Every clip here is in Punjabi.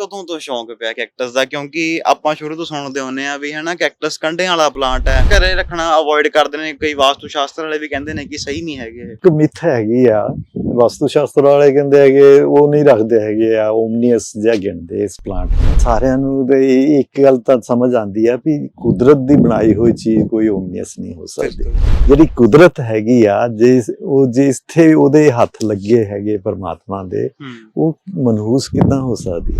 ਕਦੋਂ ਤੋਂ ਸ਼ੌਂਕ ਪਿਆ ਕੈਕਟਸ ਦਾ? ਕਿਉਂਕਿ ਆਪਾਂ ਸ਼ੁਰੂ ਤੋਂ ਸੁਣਦੇ ਹੁੰਨੇ ਆ ਵੀ ਹਨਾ ਕੈਕਟਸ ਕੰਡਿਆਂ ਵਾਲਾ ਪਲਾਂਟ ਹੈ। ਘਰੇ ਰੱਖਣਾ ਅਵੋਇਡ ਕਰਦੇ ਨੇ, ਕਈ ਵਾਸਤੂ ਸ਼ਾਸਤਰ ਵਾਲੇ ਵੀ ਕਹਿੰਦੇ ਨੇ ਕਿ ਸਹੀ ਨਹੀਂ ਹੈਗੇ। ਇਹ ਇੱਕ ਮਿੱਥ ਹੈਗੀ ਆ ਵਾਸਤੂ ਸ਼ਾਸਤਰ ਵਾਲੇ ਕਹਿੰਦੇ ਹੈਗੇ ਉਹ ਨਹੀਂ ਰੱਖਦੇ ਹੈਗੇ ਆ ਓਮਨੀਅਸ ਜਿਹਾ ਗਿਣਦੇ ਇਸ ਪਲਾਂਟ ਸਾਰਿਆਂ ਨੂੰ ਤੇ ਇੱਕ ਗੱਲ ਤਾਂ ਸਮਝ ਆਂਦੀ ਆ ਵੀ ਕੁਦਰਤ ਦੀ ਬਣਾਈ ਹੋਈ ਚੀਜ਼ ਕੋਈ ਓਮਨੀਅਸ ਨਹੀਂ ਹੋ ਸਕਦੀ। ਜਿਹੜੀ ਕੁਦਰਤ ਹੈਗੀ ਆ ਜਿਸ ਉਹ ਜਿੱਥੇ ਉਹਦੇ ਹੱਥ ਲੱਗੇ ਹੈਗੇ ਪਰਮਾਤਮਾ ਦੇ ਉਹ ਮਨਹੂਸ ਕਿਦਾਂ ਹੋ ਸਕਦੀ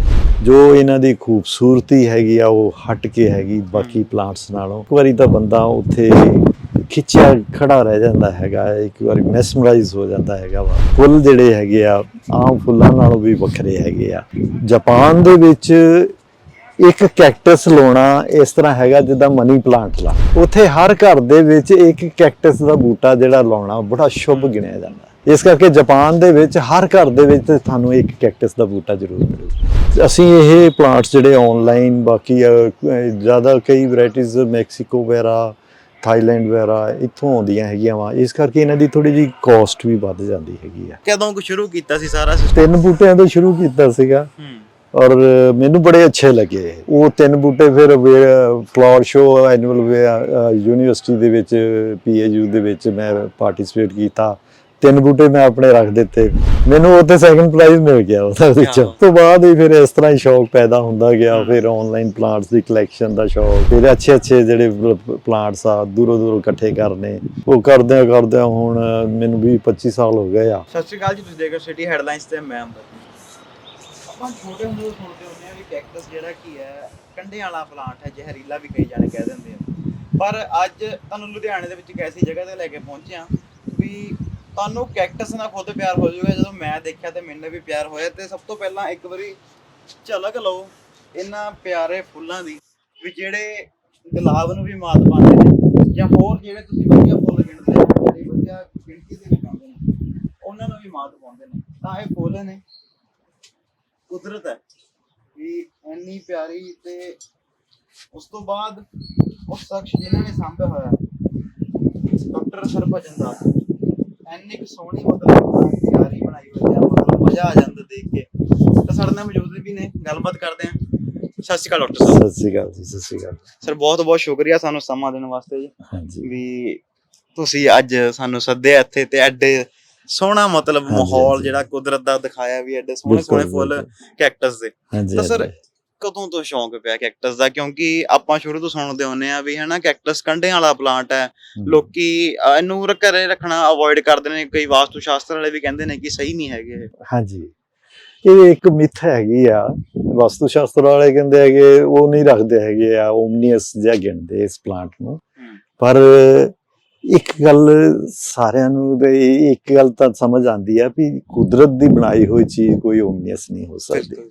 ਜੋ ਇਹਨਾਂ ਦੀ ਖੂਬਸੂਰਤੀ ਹੈਗੀ ਆ ਉਹ ਹਟ ਕੇ ਹੈਗੀ ਬਾਕੀ ਪਲਾਂਟਸ ਨਾਲੋਂ। ਇੱਕ ਵਾਰੀ ਤਾਂ ਬੰਦਾ ਉੱਥੇ ਖਿੱਚਿਆ ਖੜਾ ਰਹਿ ਜਾਂਦਾ ਹੈਗਾ, ਇੱਕ ਵਾਰੀ ਮੈਸਮਰਾਈਜ਼ ਹੋ ਜਾਂਦਾ ਹੈਗਾ ਵਾ। ਫੁੱਲ ਜਿਹੜੇ ਹੈਗੇ ਆ, ਆਮ ਫੁੱਲਾਂ ਨਾਲੋਂ ਵੀ ਵੱਖਰੇ ਹੈਗੇ ਆ। ਜਾਪਾਨ ਦੇ ਵਿੱਚ ਇੱਕ ਕੈਕਟਸ ਲਾਉਣਾ ਇਸ ਤਰ੍ਹਾਂ ਹੈਗਾ ਜਿੱਦਾਂ ਮਨੀ ਪਲਾਂਟ ਲਾ। ਉੱਥੇ ਹਰ ਘਰ ਦੇ ਵਿੱਚ ਇੱਕ ਕੈਕਟਸ ਦਾ ਬੂਟਾ ਜਿਹੜਾ ਲਾਉਣਾ, ਬੜਾ ਸ਼ੁਭ ਗਿਣਿਆ ਜਾਂਦਾ। ਇਸ ਕਰਕੇ ਜਾਪਾਨ ਦੇ ਵਿੱਚ ਹਰ ਘਰ ਦੇ ਵਿੱਚ ਤੁਹਾਨੂੰ ਇੱਕ ਕੈਕਟਸ ਦਾ ਬੂਟਾ ਜ਼ਰੂਰ ਮਿਲੂ। ਅਸੀਂ ਇਹ ਪਲਾਂਟਸ ਜਿਹੜੇ ਆਨਲਾਈਨ ਬਾਕੀ ਜ਼ਿਆਦਾ ਕਈ ਵੈਰਾਈਟੀਆਂ ਮੈਕਸੀਕੋ ਵਗੈਰਾ ਥਾਈਲੈਂਡ ਵਗੈਰਾ ਇੱਥੋਂ ਆਉਂਦੀਆਂ ਹੈਗੀਆਂ ਵਾ। ਇਸ ਕਰਕੇ ਇਹਨਾਂ ਦੀ ਥੋੜੀ ਜਿਹੀ ਕਾਸਟ ਵੀ ਵੱਧ ਜਾਂਦੀ ਹੈਗੀ ਆ। ਕਦੋਂ ਕੁ ਸ਼ੁਰੂ ਕੀਤਾ ਸੀ ਸਾਰਾ ਸਿਸਟਮ ਤਿੰਨ ਬੂਟਿਆਂ ਤੋਂ ਸ਼ੁਰੂ ਕੀਤਾ ਸੀਗਾ। ਔਰ ਮੈਨੂੰ ਬੜੇ ਅੱਛੇ ਲੱਗੇ ਉਹ ਤਿੰਨ ਬੂਟੇ ਫਿਰ ਫਲਾਵਰ ਸ਼ੋ ਐਨੂਅਲ ਯੂਨੀਵਰਸਿਟੀ ਦੇ ਵਿੱਚ ਪੀਏਯੂ ਦੇ ਵਿੱਚ ਮੈਂ ਪਾਰਟਿਸਿਪੇਟ ਕੀਤਾ। ਤਿੰਨ ਬੂਟੇ ਮੈਂ ਆਪਣੇ ਰੱਖ ਦਿੱਤੇ। ਮੈਨੂੰ ਉੱਥੇ ਸੈਕੰਡ ਪ੍ਰਾਈਜ਼ ਮਿਲ ਗਿਆ ਉਹਦੇ ਵਿੱਚ। ਤੋਂ ਬਾਅਦ ਹੀ ਫਿਰ ਇਸ ਤਰ੍ਹਾਂ ਹੀ ਸ਼ੌਕ ਪੈਦਾ ਹੁੰਦਾ ਗਿਆ। ਫਿਰ ਆਨਲਾਈਨ ਪਲਾਂਟਸ ਦੀ ਕਲੈਕਸ਼ਨ ਦਾ ਸ਼ੌਕ। ਫਿਰ ਅੱਛੇ ਅੱਛੇ ਜਿਹੜੇ ਪਲਾਂਟਸ ਆ ਦੂਰੋਂ ਦੂਰੋਂ ਇਕੱਠੇ ਕਰਨੇ। ਉਹ ਕਰਦਿਆਂ ਕਰਦਿਆਂ ਹੁਣ ਮੈਨੂੰ 20 25 ਸਾਲ ਹੋ ਗਏ ਆ। ਸਤਿ ਸ਼੍ਰੀ ਅਕਾਲ ਜੀ ਤੁਸੀਂ ਦੇਖ ਰਹੇ ਸਿਟੀ ਹੈਡਲਾਈਨਸ ਤੇ ਮੈਂ ਅੰਦਰ ਆਪਾਂ ਛੋਟੇ ਹੁੰਦੇ ਤੋਂ ਸੁਣਦੇ ਹੁੰਦੇ ਆ ਵੀ ਕੈਕਟਸ ਜਿਹੜਾ ਕੀ ਹੈ ਕੰਡੇ ਵਾਲਾ ਪਲਾਂਟ ਹੈ ਜ਼ਹਿਰੀਲਾ ਵੀ ਕਈ ਜਾਣੇ ਕਹਿ ਦਿੰਦੇ ਆ। ਪਰ ਅੱਜ ਤੁਹਾਨੂੰ ਲੁਧਿਆਣੇ ਦੇ ਵਿੱਚ ਇੱਕ ਐਸੀ ਜਗ੍ਹਾ ਤੇ ਲੈ ਕੇ ਪਹੁੰਚੇ ਆ ਵੀ ਤੁਹਾਨੂੰ ਕੈਕਟਸ ਨਾਲ ਖੁਦ ਪਿਆਰ ਹੋ ਜਾਊਗਾ, ਜਦੋਂ ਮੈਂ ਦੇਖਿਆ ਤੇ ਮੈਨੂੰ ਵੀ ਪਿਆਰ ਹੋਇਆ ਤੇ ਸਭ ਤੋਂ ਪਹਿਲਾਂ ਇੱਕ ਵਾਰੀ ਝਲਕ ਲਓ ਇਹਨਾਂ ਪਿਆਰੇ ਫੁੱਲਾਂ ਦੀ, ਵੀ ਜਿਹੜੇ ਗੁਲਾਬ ਨੂੰ ਵੀ ਮਾਤ ਪਾਉਂਦੇ ਨੇ, ਜਾਂ ਹੋਰ ਜਿਹੜੇ ਤੁਸੀਂ ਵਧੀਆ ਫੁੱਲ ਗਿਣਦੇ ਹੋ, ਜਿਹੜੀ ਵਧੀਆ ਗਿਣਤੀ ਦੇ ਵਿੱਚ ਆਉਂਦੇ ਨੇ, ਉਹਨਾਂ ਨੂੰ ਵੀ ਮਾਤ ਪਾਉਂਦੇ ਨੇ। ਤਾਂ ਇਹ ਫੁੱਲ ਨੇ। ਕੁਦਰਤ ਹੈ ਵੀ ਇੰਨੀ ਪਿਆਰੀ ਤੇ ਉਸ ਤੋਂ ਬਾਅਦ ਉਸ ਸ਼ਖਸ ਜਿਨ੍ਹਾਂ ਨੇ ਸਾਂਭਿਆ ਹੋਇਆ, ਡਾਕਟਰ ਸਰਭਜਨ ਦਾਸ। ਇੰਨੀ ਕੁ ਸੋਹਣੀ ਮਤਲਬ ਪਿਆਰੀ ਬਣਾਈ ਹੋਈ ਹੈ ਮਤਲਬ ਮਜ਼ਾ ਆ ਜਾਂਦਾ ਦੇਖ ਕੇ। ਤਾਂ ਸਾਡੇ ਨਾਲ ਮੌਜੂਦ ਵੀ ਨੇ ਗੱਲਬਾਤ ਕਰਦੇ ਹਾਂ ਸਤਿ ਸ਼੍ਰੀ ਅਕਾਲ ਡਾਕਟਰ ਸਾਹਿਬ। ਸਤਿ ਸ਼੍ਰੀ ਅਕਾਲ ਜੀ ਸਤਿ ਸ਼੍ਰੀ ਅਕਾਲ। ਸਰ ਬਹੁਤ ਬਹੁਤ ਸ਼ੁਕਰੀਆ ਸਾਨੂੰ ਸਮਾਂ ਦੇਣ ਵਾਸਤੇ ਜੀ। ਹਾਂਜੀ। ਵੀ ਤੁਸੀਂ ਅੱਜ ਸਾਨੂੰ ਸੱਦਿਆ ਇੱਥੇ ਤੇ ਐਡੇ ਸੋਹਣਾ ਮਤਲਬ ਮਾਹੌਲ। ਜਿਹੜਾ ਕੁਦਰਤ ਦਾ ਦਿਖਾਇਆ ਵੀ ਐਡੇ ਸੋਹਣੇ ਸੋਹਣੇ ਫੁੱਲ। ਕੈਕਟਸ ਦੇ। ਤਾਂ ਸਰ। ਕਦੋਂ ਤੋਂ ਸ਼ੌਂਕ ਪਿਆ ਕੈਕਟਸ ਦਾ? ਕਿਉਂਕਿ ਆਪਾਂ ਸ਼ੁਰੂ ਤੋਂ ਸੁਣਦੇ ਹੁੰਨੇ ਆ ਵੀ ਹਨਾ ਕੈਕਟਸ ਕੰਡਿਆਂ ਵਾਲਾ ਪਲਾਂਟ ਹੈ। ਲੋਕੀ ਇਹਨੂੰ ਘਰੇ ਰੱਖਣਾ ਅਵੋਇਡ ਕਰਦੇ ਨੇ। ਕਈ ਵਾਸਤੂ ਸ਼ਾਸਤਰ ਵਾਲੇ ਵੀ ਕਹਿੰਦੇ ਨੇ ਕਿ ਸਹੀ ਨਹੀਂ ਹੈਗੇ ਇਹ। ਹਾਂਜੀ। ਇਹ ਇੱਕ ਮਿੱਥ ਹੈਗੀ ਆ। ਵਾਸਤੂ ਸ਼ਾਸਤਰ ਵਾਲੇ ਕਹਿੰਦੇ ਹੈਗੇ ਉਹ ਨਹੀਂ ਰੱਖਦੇ ਹੈਗੇ ਆ। ਓਮਨੀਅਸ ਜਿਹਾ ਗਿਣਦੇ ਇਸ ਪਲਾਂਟ ਨੂੰ। ਪਰ ਇੱਕ ਗੱਲ ਸਾਰਿਆਂ ਨੂੰ ਤੇ ਇੱਕ ਗੱਲ ਤਾਂ ਸਮਝ ਆਂਦੀ ਆ ਵੀ ਕੁਦਰਤ ਦੀ ਬਣਾਈ ਹੋਈ ਚੀਜ਼ ਕੋਈ ਓਮਨੀਅਸ ਨਹੀਂ ਹੋ ਸਕਦੀ।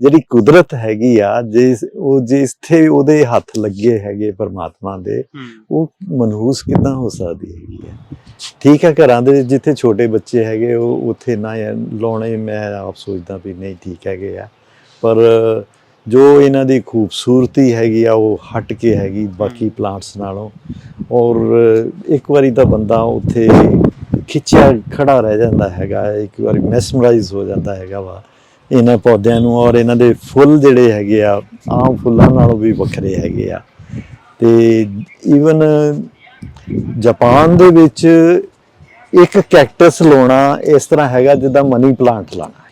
ਜਿਹੜੀ ਕੁਦਰਤ ਹੈਗੀ ਆ ਜਿਸ ਉਹ ਜਿੱਥੇ ਉਹਦੇ ਹੱਥ ਲੱਗੇ ਹੈਗੇ ਪਰਮਾਤਮਾ ਦੇ ਉਹ ਮਨਹੂਸ ਕਿਦਾਂ ਹੋ ਸਕਦੀ ਹੈਗੀ ਹੈ ਠੀਕ ਹੈ ਘਰਾਂ ਦੇ ਜਿੱਥੇ ਛੋਟੇ ਬੱਚੇ ਹੈਗੇ ਉਹ ਉੱਥੇ ਨਾ ਲਾਉਣੇ ਮੈਂ ਆਪ ਸੋਚਦਾ ਵੀ ਨਹੀਂ ਠੀਕ ਹੈਗੇ ਆ। ਪਰ ਜੋ ਇਹਨਾਂ ਦੀ ਖੂਬਸੂਰਤੀ ਹੈਗੀ ਆ ਉਹ ਹਟ ਕੇ ਹੈਗੀ ਬਾਕੀ ਪਲਾਂਟਸ ਨਾਲੋਂ। ਔਰ ਇੱਕ ਵਾਰੀ ਤਾਂ ਬੰਦਾ ਉੱਥੇ ਖਿੱਚਿਆ ਖੜਾ ਰਹਿ ਜਾਂਦਾ ਹੈਗਾ ਇੱਕ ਵਾਰੀ ਮੈਸਮਰਾਈਜ਼ ਹੋ ਜਾਂਦਾ ਹੈਗਾ ਵਾ। ਇਹਨਾਂ ਪੌਦਿਆਂ ਨੂੰ ਔਰ ਇਹਨਾਂ ਦੇ ਫੁੱਲ ਜਿਹੜੇ ਹੈਗੇ ਆ, ਆਮ ਫੁੱਲਾਂ ਨਾਲੋਂ ਵੀ ਵੱਖਰੇ ਹੈਗੇ ਆ। ਤੇ ਈਵਨ ਜਾਪਾਨ ਦੇ ਵਿੱਚ ਇੱਕ ਕੈਕਟਸ ਲਾਉਣਾ ਇਸ ਤਰ੍ਹਾਂ ਹੈਗਾ ਜਿੱਦਾਂ ਮਨੀ ਪਲਾਂਟ ਲਾਣਾ